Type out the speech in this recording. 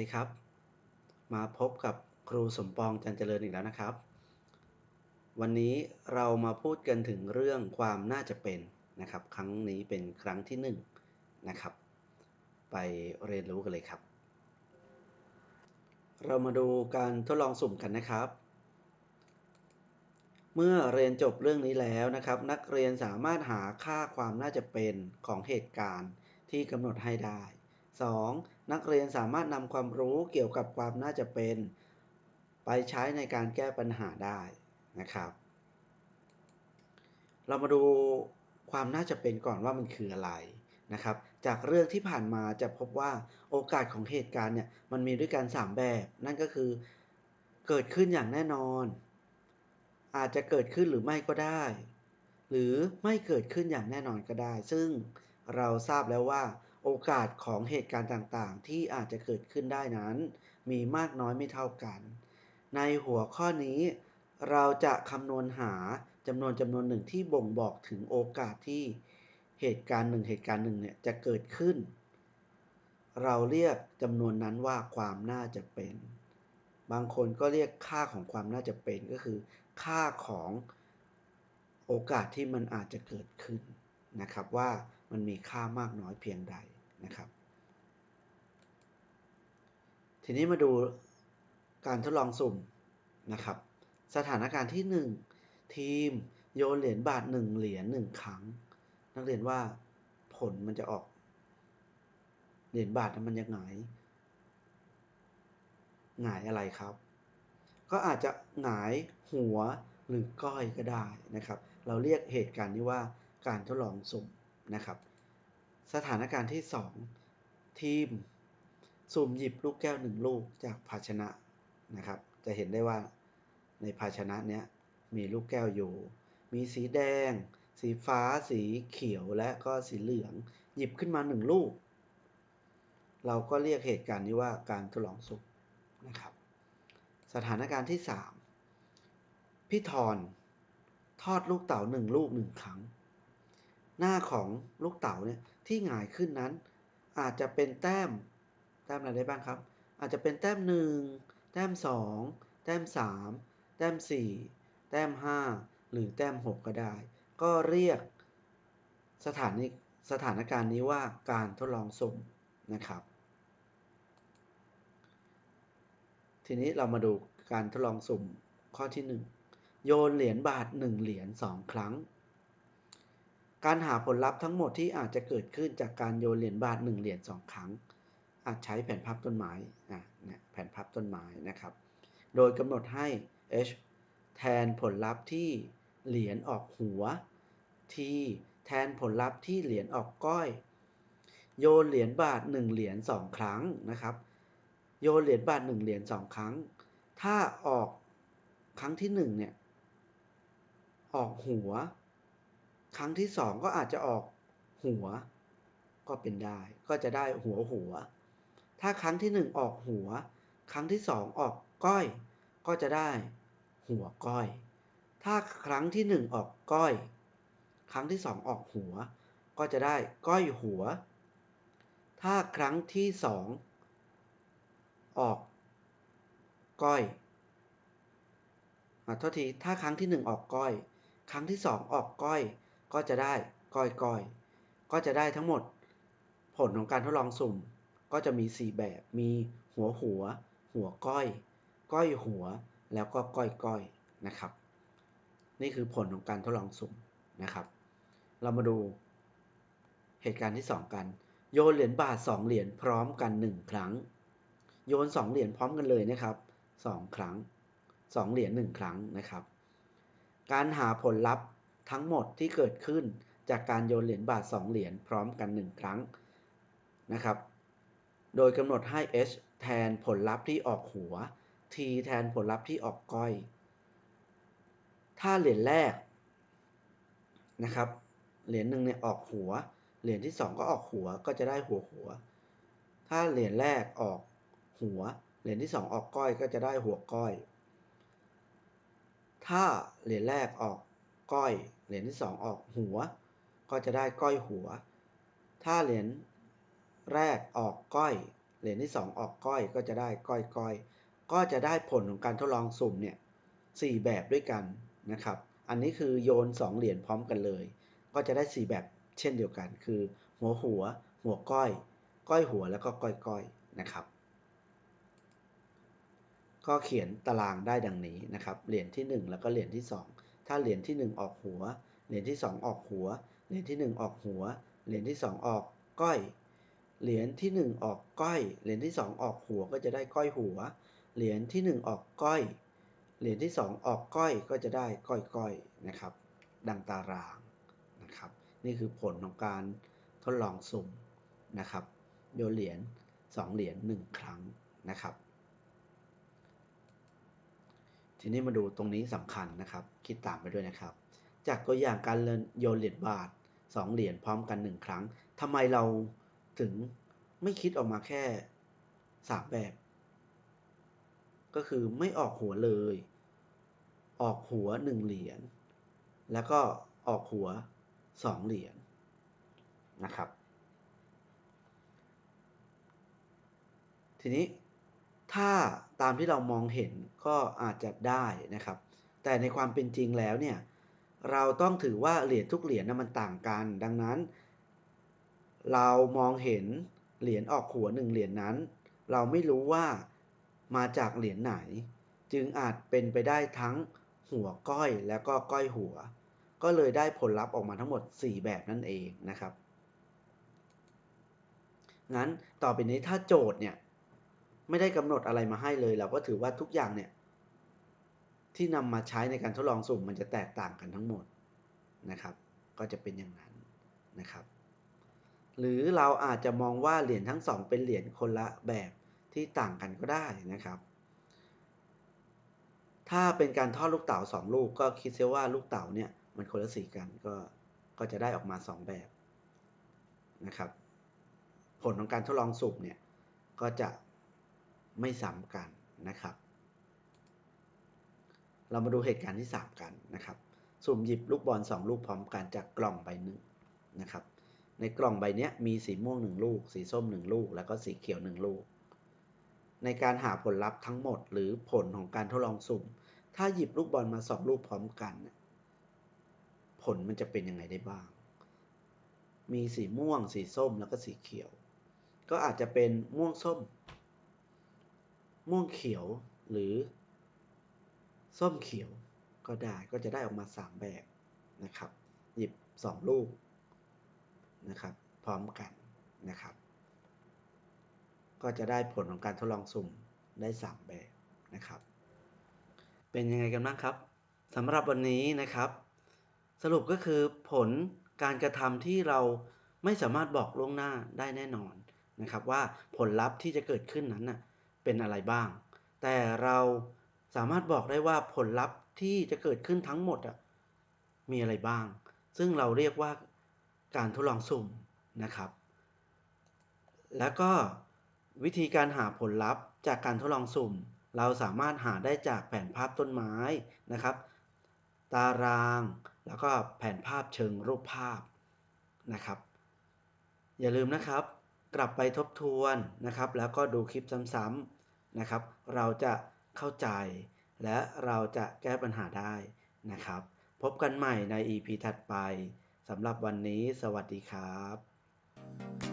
ดีครับ มาพบกับครูสมปองจันเจริญอีกแล้วนะครับ วันนี้เรามาพูดกันถึงเรื่องความน่าจะเป็นนะครับ ครั้งนี้เป็นครั้งที่หนึ่งนะครับ ไปเรียนรู้กันเลยครับ เรามาดูการทดลองสุ่มกันนะครับ เมื่อเรียนจบเรื่องนี้แล้วนะครับ นักเรียนสามารถหาค่าความน่าจะเป็นของเหตุการณ์ที่กำหนดให้ได้ 2. นักเรียนสามารถนำความรู้เกี่ยวกับความน่าจะเป็น ไปใช้ในการแก้ปัญหาได้นะครับ เรามาดูความน่าจะเป็นก่อนว่ามันคืออะไรนะครับ จากเรื่องที่ผ่านมาจะพบว่าโอกาสของเหตุการณ์เนี่ยมันมีด้วยกัน 3 แบบ นั่นก็คือเกิดขึ้นอย่างแน่นอน อาจจะเกิดขึ้นหรือไม่ก็ได้ หรือไม่เกิดขึ้นอย่างแน่นอนก็ได้ ซึ่งเราทราบแล้วว่า โอกาสของเหตุการณ์ต่างๆ ที่อาจจะเกิดขึ้นได้นั้น มีมากน้อยไม่เท่ากัน ในหัวข้อนี้ เราจะคำนวณหาจำนวนจำนวนหนึ่งที่บ่งบอกถึงโอกาสที่เหตุการณ์หนึ่งเหตุการณ์หนึ่งเนี่ยจะเกิดขึ้น เราเรียกจำนวนนั้นว่าความน่าจะเป็น บางคนก็เรียกค่าของความน่าจะเป็นก็คือ ค่าของโอกาสที่มันอาจจะเกิดขึ้นนะครับว่ามันมีค่ามากน้อยเพียงใด นะครับทีนี้มาดูการทดลองสุ่มนะครับ สถานการณ์ที่ 1 ทีมโยนเหรียญบาท 1 เหรียญ1ครั้ง นักเรียนว่าผลมันจะออก เหรียญบาทมันจะหงายหงายอะไรครับ ก็อาจจะหงายหัวหรือก้อยก็ได้นะครับ เราเรียกเหตุการณ์นี้ว่าการทดลองสุ่มนะครับ สถานการณ์ที่ 2 ทีมสุ่มหยิบลูกแก้วหนึ่งลูกจากภาชนะนะครับ จะเห็นได้ว่าในภาชนะเนี้ยมีลูกแก้วอยู่ มีสีแดง สีฟ้า สีเขียวและก็สีเหลือง หยิบขึ้นมาหนึ่งลูก เราก็เรียกเหตุการณ์นี้ว่าการทดลองสุ่มนะครับ สถานการณ์ที่ 3 พี่ทอนทอดลูกเต๋าหนึ่งลูกหนึ่งครั้ง หน้าของลูกเต๋าเนี่ย ที่หงายขึ้นนั้น อาจจะเป็นแต้ม แต้มอะไรได้บ้างครับ อาจจะเป็นแต้ม1แต้ม2แต้ม3แต้ม4แต้ม5หรือแต้ม6ก็ได้ ก็เรียกสถานีสถานการณ์นี้ว่าการทดลองสุ่มนะครับ ทีนี้เรามาดูการทดลองสุ่มข้อที่ 1 โยนเหรียญบาท 1 เหรียญ2ครั้ง การหาผลลัพธ์ทั้งหมดที่อาจจะเกิดขึ้นจากการโยนเหรียญบาท1เหรียญ2ครั้ง อาจใช้แผ่นพับต้นไม้นะนะแผ่นพับต้นไม้นะครับ โดยกำหนดให้ h แทนผลลัพธ์ที่เหรียญออกหัว t แทนผลลัพธ์ที่เหรียญออกก้อย โยนเหรียญบาท 1 เหรียญ2ครั้งนะครับ โยนเหรียญบาท 1 เหรียญ2ครั้ง ถ้าออกครั้งที่1เนี่ยออกหัว ครั้งที่สองก็อาจจะออกหัว ก็เป็นได้ ก็จะได้หัวหัว ถ้าครั้งที่หนึ่งออกหัว ครั้งที่สองออกก้อย ก็จะได้หัวก้อย ถ้าครั้งที่หนึ่งออกก้อย ครั้งที่สองออกหัว ก็จะได้ก้อยหัว ถ้าครั้งที่สองออกก้อยอโทษที ถ้าครั้งที่หนึ่งออกก้อย ครั้งที่สองออกก้อย ก็จะได้ก้อยก้อยก็จะได้ทั้งหมด ผลของการทดลองสุ่ม ก็จะมี 4 แบบมีหัวหัว หัวก้อย ก้อยหัวแล้วก็ก้อยก้อยนะครับ นี่คือผลของการทดลองสุ่มนะครับ เรามาดูเหตุการณ์ที่ 2 กัน โยนเหรียญบาท 2 เหรียญพร้อมกัน 1 ครั้ง โยน 2 เหรียญพร้อมกันเลยนะครับ 2 ครั้ง 2 เหรียญ1ครั้งนะครับ การหาผลลัพธ์ ทั้งหมดที่เกิดขึ้นจากการโยนเหรียญบาท 2 เหรียญพร้อมกัน 1 ครั้งนะครับ โดยกำหนดให้ h แทนผลลัพธ์ที่ออกหัว t แทนผลลัพธ์ที่ออกก้อย ถ้าเหรียญแรกนะครับ เหรียญหนึ่งเนี่ยออกหัว เหรียญที่ 2 ก็ออกหัวก็จะได้หัวหัว ถ้าเหรียญแรกออกหัว เหรียญที่ 2 ออกก้อยก็จะได้หัวก้อย ถ้าเหรียญแรกออก ก้อย เหรียญที่2ออกหัว ก็จะได้ก้อยหัว ถ้าเหรียญแรกออกก้อย เหรียญที่2ออกก้อยก็จะได้ก้อยก้อย ก็จะได้ผลของการทดลองสุ่มเนี่ยสแบบด้วยกันนะครับ อันนี้คือโยน 2 เหรียญพร้อมกันเลย ก็จะได้ 4 แบบเช่นเดียวกัน คือ หัวหัว หัวก้อย ก้อยหัวแล้วก็ก้อยก้อยนะครับ ก็เขียนตารางได้ดังนี้นะครับ เหรียญที่ 1 แล้วก็เหรียญที่ 2 ถ้าเหรียญที่ 1 ออกหัว เหรียญที่ 2 ออกหัว เหรียญที่ 1 ออกหัว เหรียญที่ 2 ออกก้อย เหรียญที่ 1 ออกก้อย เหรียญที่ 2 ออกหัวก็จะได้ก้อยหัว เหรียญที่ 1 ออกก้อย เหรียญที่ 2 ออกก้อยก็จะได้ก้อยก้อยนะครับ ดังตารางนะครับ นี่คือผลของการทดลองสุ่มนะครับ โยนเหรียญ2เหรียญ1ครั้งนะครับ ทีนี้มาดูตรงนี้สำคัญนะครับ คิดตามไปด้วยนะครับ จากตัวอย่างการโยนเหรียญบาท 2 เหรียญพร้อมกัน 1 ครั้งทำไมเราถึงไม่คิดออกมาแค่ 3 แบบ ก็คือไม่ออกหัวเลย ออกหัว 1 เหรียญ แล้วก็ออกหัว 2 เหรียญนะครับ ทีนี้ ถ้าตามที่เรามองเห็นก็อาจจะได้นะครับ แต่ในความเป็นจริงแล้วเนี่ยเราต้องถือว่าเหรียญทุกเหรียญนะมันต่างกัน ดังนั้น เรามองเห็นเหรียญออกหัวหนึ่งเหรียญนั้น เราไม่รู้ว่ามาจากเหรียญไหน จึงอาจเป็นไปได้ทั้งหัวก้อยแล้วก็ก้อยหัว ก็เลยได้ผลลัพธ์ออกมาทั้งหมด 4 แบบนั่นเองนะครับงั้นต่อไปนี้ถ้าโจทย์เนี่ย ไม่ได้กำหนดอะไรมาให้เลย เราก็ถือว่าทุกอย่างเนี่ย ที่นำมาใช้ในการทดลองสุ่มมันจะแตกต่างกันทั้งหมดนะครับ ก็จะเป็นอย่างนั้นนะครับ หรือเราอาจจะมองว่าเหรียญทั้งสองเป็นเหรียญคนละแบบที่ต่างกันก็ได้นะครับ ถ้าเป็นการทอดลูกเต๋าสองลูกก็คิดเสียว่าลูกเต๋าเนี่ยมันคนละสีกันก็ก็จะได้ออกมาสองแบบนะครับ ผลของการทดลองสุ่มเนี่ยก็จะ ไม่ซ้ำกันนะครับ เรามาดูเหตุการณ์ที่ 3 กันนะครับ สุ่มหยิบลูกบอล2ลูกพร้อมกันจากกล่องใบหนึ่งนะครับ ในกล่องใบนี้มีสีม่วง 1 ลูก สีส้ม 1 ลูก แล้วก็สีเขียว 1 ลูก ในการหาผลลัพธ์ทั้งหมด หรือผลของการทดลองสุ่ม ถ้าหยิบลูกบอลมา 2 ลูกพร้อมกัน ผลมันจะเป็นยังไงได้บ้าง มีสีม่วง สีส้มแล้วก็สีเขียว ก็อาจจะเป็นม่วงส้ม ม่วงเขียวหรือ ส้มเขียวก็ได้ก็จะได้ออกมา 3 แบบนะครับ หยิบ 2 ลูกนะครับ พร้อมกันนะครับ ก็จะได้ผลของการทดลองสุ่มได้ 3 แบบนะครับ เป็นยังไงกันบ้างครับสำหรับวันนี้นะครับ สรุปก็คือผลการกระทำที่เราไม่สามารถบอกล่วงหน้าได้แน่นอนนะครับ ว่าผลลัพธ์ที่จะเกิดขึ้นนั้นนะ เป็นอะไรบ้าง แต่เราสามารถบอกได้ว่าผลลัพธ์ที่จะเกิดขึ้นทั้งหมดอะมีอะไรบ้าง ซึ่งเราเรียกว่าการทดลองสุ่มนะครับ แล้วก็วิธีการหาผลลัพธ์จากการทดลองสุ่ม เราสามารถหาได้จากแผนภาพต้นไม้นะครับ ตารางแล้วก็แผนภาพเชิงรูปภาพนะครับ อย่าลืมนะครับ กลับไปทบทวนนะครับ แล้วก็ดูคลิปซ้ำๆ นะครับ เราจะเข้าใจ และเราจะแก้ปัญหาได้นะครับ พบกันใหม่ใน EP ถัดไปสำหรับวันนี้ สวัสดีครับ